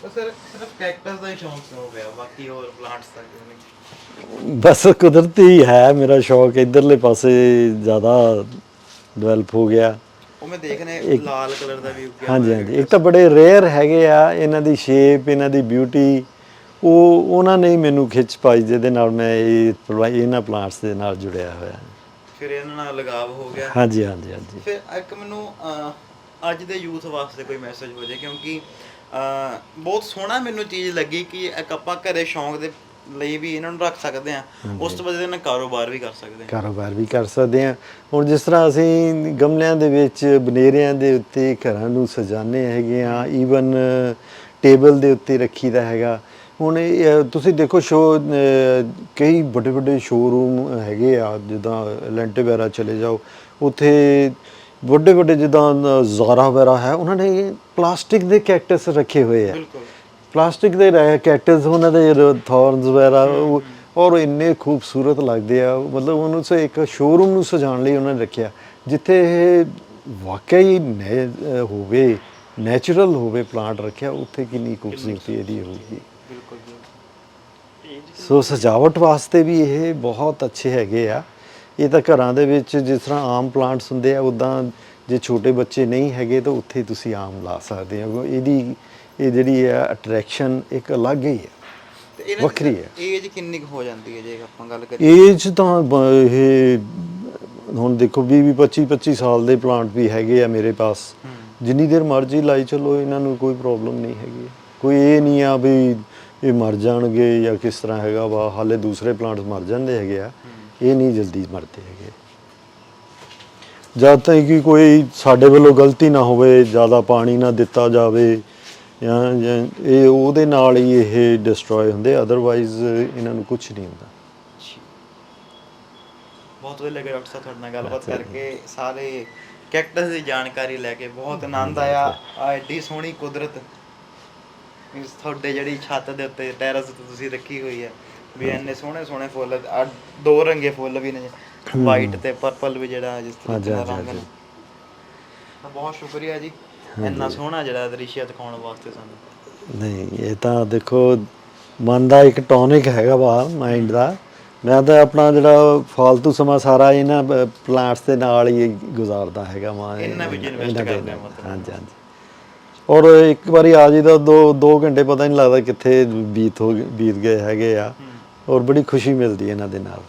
ਤੇ ਸਰ ਸਿਰਫ ਕੈਕਟਸ ਦਾ ਹੀ ਸ਼ੌਂਕ ਹੋ ਗਿਆ ਬਾਕੀ ਹੋਰ ਪਲਾਂਟਸ ਦਾ ਕਿਉਂ ਨਹੀਂ? ਬਸ ਕੁਦਰਤੀ ਹੈ ਮੇਰਾ ਸ਼ੌਕ ਇਧਰਲੇ ਪਾਸੇ ਜ਼ਿਆਦਾ ਡਿਵੈਲਪ ਹੋ ਗਿਆ। ਉਹ ਮੈਂ ਦੇਖਨੇ ਇੱਕ- ਲਾਲ ਕਲਰ ਦਾ ਵੀ ਉੱਗਿਆ ਹਾਂਜੀ ਹੋਇਆ ਹਾਂਜੀ। ਇੱਕ ਤਾਂ ਬੜੇ ਰੇਅਰ ਹੈਗੇ ਆ ਇਹਨਾਂ ਦੀ ਸ਼ੇਪ ਇਹਨਾਂ ਦੀ ਬਿਊਟੀ ਉਹ ਉਹਨਾਂ ਨੇ ਹੀ ਮੈਨੂੰ ਖਿੱਚ ਪਾਈ ਜਿਹਦੇ ਨਾਲ ਮੈਂ ਇਹ ਪਲਾ- ਇਹਨਾਂ ਪਲਾਂਟਸ ਦੇ ਨਾਲ ਜੁੜਿਆ ਹੋਇਆ। ਫਿਰ ਇਹਨਾਂ ਨਾਲ ਲਗਾਵ ਹੋ ਗਿਆ। ਹਾਂਜੀ ਹਾਂਜੀ ਹਾਂਜੀ। ਫਿਰ ਇੱਕ ਮੈਨੂੰ ਅਹ, ਅੱਜ ਦੇ ਯੂਥ ਵਾਸਤੇ ਕੋਈ ਮੈਸੇਜ ਹੋ ਜਾਏ ਕਿਉਂਕਿ ਅਹ, ਬਹੁਤ ਸੋਹਣਾ ਮੈਨੂੰ ਚੀਜ਼ ਲੱਗੀ ਕਿ ਇੱਕ ਆਪਾਂ ਘਰੇ ਸ਼ੌਂਕ ਦੇ ਲਈ ਵੀ ਇਹਨਾਂ ਨੂੰ ਰੱਖ ਸਕਦੇ ਆ ਉਸ ਤੋਂ ਬਾਅਦ ਇਹਨਾਂ ਕਾਰੋਬਾਰ ਵੀ ਕਰ ਸਕਦੇ ਆ ਕਾਰੋਬਾਰ ਵੀ ਕਰ ਸਕਦੇ ਹਾਂ। ਹੁਣ ਜਿਸ ਤਰ੍ਹਾਂ ਅਸੀਂ ਗਮਲਿਆਂ ਦੇ ਵਿੱਚ ਬਨੇਰਿਆਂ ਦੇ ਉੱਤੇ ਘਰਾਂ ਨੂੰ ਸਜਾਉਂਦੇ ਹੈਗੇ ਆ ਈਵਨ ਟੇਬਲ ਦੇ ਉੱਤੇ ਰੱਖੀਦਾ ਹੈਗਾ। ਹੁਣ ਤੁਸੀਂ ਦੇਖੋ ਸ਼ੋ ਕਈ ਵੱਡੇ ਵੱਡੇ ਸ਼ੋਰੂਮ ਹੈਗੇ ਆ ਜਿੱਦਾਂ ਲੈਂਟੇ ਵਗੈਰਾ ਚਲੇ ਜਾਓ ਉੱਥੇ ਵੱਡੇ ਵੱਡੇ ਜਿੱਦਾਂ ਜ਼ਾਰਾ ਵਗੈਰਾ ਹੈ ਉਹਨਾਂ ਨੇ ਪਲਾਸਟਿਕ ਦੇ ਕੈਕਟਸ ਰੱਖੇ ਹੋਏ ਆ। ਬਿਲਕੁਲ। ਪਲਾਸਟਿਕ ਦੇ ਕੈਕਟਸ ਉਹਨਾਂ ਦੇ ਥੌਰਨਸ ਵਗੈਰਾ ਔਰ ਇੰਨੇ ਖੂਬਸੂਰਤ ਲੱਗਦੇ ਆ। ਮਤਲਬ ਉਹਨੂੰ ਸੇ ਇੱਕ ਸ਼ੋਰੂਮ ਨੂੰ ਸਜਾਉਣ ਲਈ ਉਹਨਾਂ ਨੇ ਰੱਖਿਆ। ਜਿੱਥੇ ਇਹ ਵਾਕਈ ਹੋਵੇ ਨੈਚੁਰਲ ਹੋਵੇ ਪਲਾਂਟ ਰੱਖਿਆ ਉੱਥੇ ਕਿੰਨੀ ਖੂਬਸੂਰਤੀ ਇਹਦੀ ਹੋਊਗੀ। ਬਿਲਕੁਲ ਸੋ ਸਜਾਵਟ ਵਾਸਤੇ ਵੀ ਇਹ ਬਹੁਤ ਅੱਛੇ ਹੈਗੇ ਆ। ਇਹ ਤਾਂ ਘਰਾਂ ਦੇ ਵਿੱਚ ਜਿਸ ਤਰ੍ਹਾਂ ਆਮ ਪਲਾਂਟਸ ਹੁੰਦੇ ਆ ਉਦਾਂ ਜੇ ਛੋਟੇ ਬੱਚੇ ਨਹੀਂ ਹੈਗੇ ਤਾਂ ਉੱਥੇ ਤੁਸੀਂ ਆਮ ਲਾ ਸਕਦੇ ਹੋ। ਇਹਦੀ ਇਹ ਜਿਹੜੀ ਹੈ ਅਟਰੈਕਸ਼ਨ ਇੱਕ ਅਲੱਗ ਹੀ ਹੈ ਵੱਖਰੀ ਹੈ। ਏਜ ਕਿੰਨੀ ਕੁ ਹੋ ਜਾਂਦੀ ਹੈ ਜੇ ਆਪਾਂ ਗੱਲ ਕਰੀਏ? ਏਜ ਤਾਂ ਇਹ ਹੁਣ ਦੇਖੋ 20 20 25 25 ਸਾਲ ਦੇ ਪਲਾਂਟ ਵੀ ਹੈਗੇ ਆ ਮੇਰੇ ਪਾਸ। ਜਿੰਨੀ ਦੇਰ ਮਰਜ਼ੀ ਲਾਈ ਚਲੋ ਇਹਨਾਂ ਨੂੰ ਕੋਈ ਪ੍ਰੋਬਲਮ ਨਹੀਂ ਹੈਗੀ। ਕੋਈ ਇਹ ਨਹੀਂ ਆ ਵੀ ਇਹ ਮਰ ਜਾਣਗੇ ਜਾਂ ਕਿਸ ਤਰ੍ਹਾਂ ਹੈਗਾ ਵਾ ਹਾਲੇ ਦੂਸਰੇ ਪਲਾਂਟਸ ਮਰ ਜਾਂਦੇ ਹੈਗੇ ਆ। ਇਹ ਨਹੀਂ ਜਲਦੀ ਮਰਦੇ ਹੈਗੇ। ਜਦ ਤੱਕ ਕਿ ਕੋਈ ਸਾਡੇ ਵੱਲੋਂ ਗਲਤੀ ਨਾ ਹੋਵੇ ਜ਼ਿਆਦਾ ਪਾਣੀ ਨਾ ਦਿੱਤਾ ਜਾਵੇ ਜਾਂ ਇਹ ਉਹਦੇ ਨਾਲ ਹੀ ਇਹ ਡਿਸਟਰੋਏ ਹੁੰਦੇ ਅਦਰਵਾਈਜ਼ ਇਹਨਾਂ ਨੂੰ ਕੁਝ ਨਹੀਂ ਹੁੰਦਾ। ਬਹੁਤ ਵਧੀਆ ਲੱਗਿਆ ਡਾਕਟਰ ਸਾਹਿਬ ਤੁਹਾਡੇ ਨਾਲ ਗੱਲਬਾਤ ਕਰਕੇ ਸਾਰੇ ਕੈਕਟਸ ਦੀ ਜਾਣਕਾਰੀ ਲੈ ਕੇ ਬਹੁਤ ਆਨੰਦ ਆਇਆ। ਆ ਐਡੀ ਸੋਹਣੀ ਕੁਦਰਤ ਇਸ ਤੁਹਾਡੇ ਜਿਹੜੀ ਛੱਤ ਦੇ ਉੱਤੇ ਟੈਰਸ ਤੇ ਤੁਸੀਂ ਰੱਖੀ ਹੋਈ ਹੈ ਵੀ ਇੰਨੇ ਸੋਹਣੇ ਸੋਹਣੇ ਫੁੱਲ ਆ ਦੋ ਰੰਗੇ ਫੁੱਲ ਵੀ ਨੇ ਵਾਈਟ ਤੇ ਪਰਪਲ ਵੀ ਜਿਹੜਾ ਜਿਸ ਤਰ੍ਹਾਂ ਰੰਗ ਨੇ। ਬਹੁਤ ਸ਼ੁਕਰੀਆ ਜੀ। ਇੰਨਾ ਸੋਹਣਾ ਜਿਹੜਾ ਦ੍ਰਿਸ਼ ਦਿਖਾਉਣ ਵਾਸਤੇ ਸਾਨੂੰ। ਨਹੀਂ ਇਹ ਤਾਂ ਦੇਖੋ ਮਨ ਦਾ ਇੱਕ ਟੌਨਿਕ ਹੈਗਾ ਵਾ ਮਾਈਂਡ ਦਾ। ਮੈਂ ਤਾਂ ਆਪਣਾ ਜਿਹੜਾ ਫालतू ਸਮਾਂ ਸਾਰਾ ਇਹਨਾਂ ਪਲਾਂਟਸ ਦੇ ਨਾਲ ਹੀ ਗੁਜ਼ਾਰਦਾ ਹੈਗਾ ਵਾ ਇਹਨਾਂ ਵਿੱਚ ਦੇ ਕਰਦੇ ਹੋ। ਹਾਂਜੀ ਹਾਂਜੀ। ਔਰ ਇੱਕ ਵਾਰੀ ਆ ਜੀ ਦਾ ਦੋ ਦੋ ਘੰਟੇ ਪਤਾ ਨਹੀਂ ਲੱਗਦਾ ਕਿੱਥੇ ਬੀਤ ਹੋ ਗਏ- ਬੀਤ ਗਏ ਹੈਗੇ ਆ। ਔਰ ਬੜੀ ਖੁਸ਼ੀ ਮਿਲਦੀ ਹੈ ਇਹਨਾਂ ਦੇ ਨਾਲ।